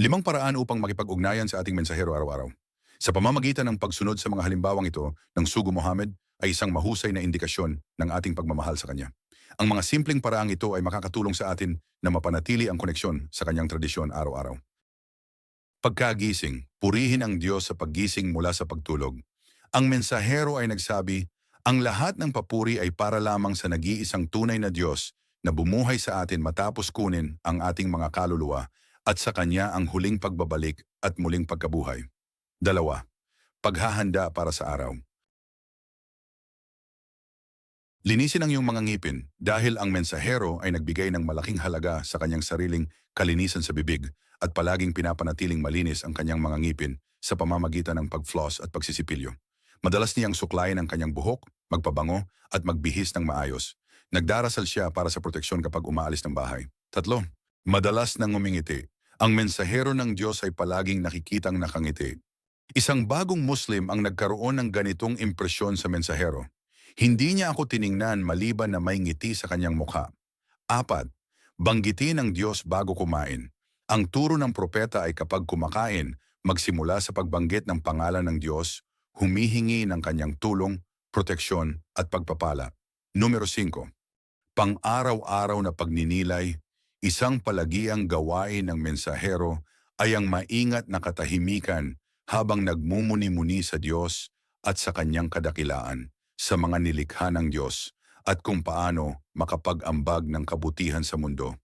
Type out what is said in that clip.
Limang paraan upang makipag-ugnayan sa ating mensahero araw-araw. Sa pamamagitan ng pagsunod sa mga halimbawang ito ng Sugo Mohammed ay isang mahusay na indikasyon ng ating pagmamahal sa Kanya. Ang mga simpleng paraang ito ay makakatulong sa atin na mapanatili ang koneksyon sa Kanyang tradisyon araw-araw. Pagkagising, purihin ang Diyos sa paggising mula sa pagtulog. Ang mensahero ay nagsabi, ang lahat ng papuri ay para lamang sa nag-iisang tunay na Diyos na bumuhay sa atin matapos kunin ang ating mga kaluluwa at sa Kanya ang huling pagbabalik at muling pagkabuhay. Dalawa, paghahanda para sa araw. Linisin ang iyong mga ngipin dahil ang mensahero ay nagbigay ng malaking halaga sa kanyang sariling kalinisan sa bibig at palaging pinapanatiling malinis ang kanyang mga ngipin sa pamamagitan ng pag-floss at pagsisipilyo. Madalas niyang suklayin ang kanyang buhok, magpabango at magbihis ng maayos. Nagdarasal siya para sa proteksyon kapag umaalis ng bahay. Tatlo, madalas nang umingiti. Ang mensahero ng Diyos ay palaging nakikitang nakangiti. Isang bagong Muslim ang nagkaroon ng ganitong impresyon sa mensahero. Hindi niya ako tiningnan maliban na may ngiti sa kanyang mukha. Apat, banggitin ng Diyos bago kumain. Ang turo ng propeta ay kapag kumakain, magsimula sa pagbanggit ng pangalan ng Diyos, humihingi ng kanyang tulong, proteksyon at pagpapala. Numero 5. Pang-araw-araw na pagninilay, isang palagiang gawain ng mensahero ay ang maingat na katahimikan habang nagmumuni-muni sa Diyos at sa kanyang kadakilaan sa mga nilikha ng Diyos at kung paano makapag-ambag ng kabutihan sa mundo.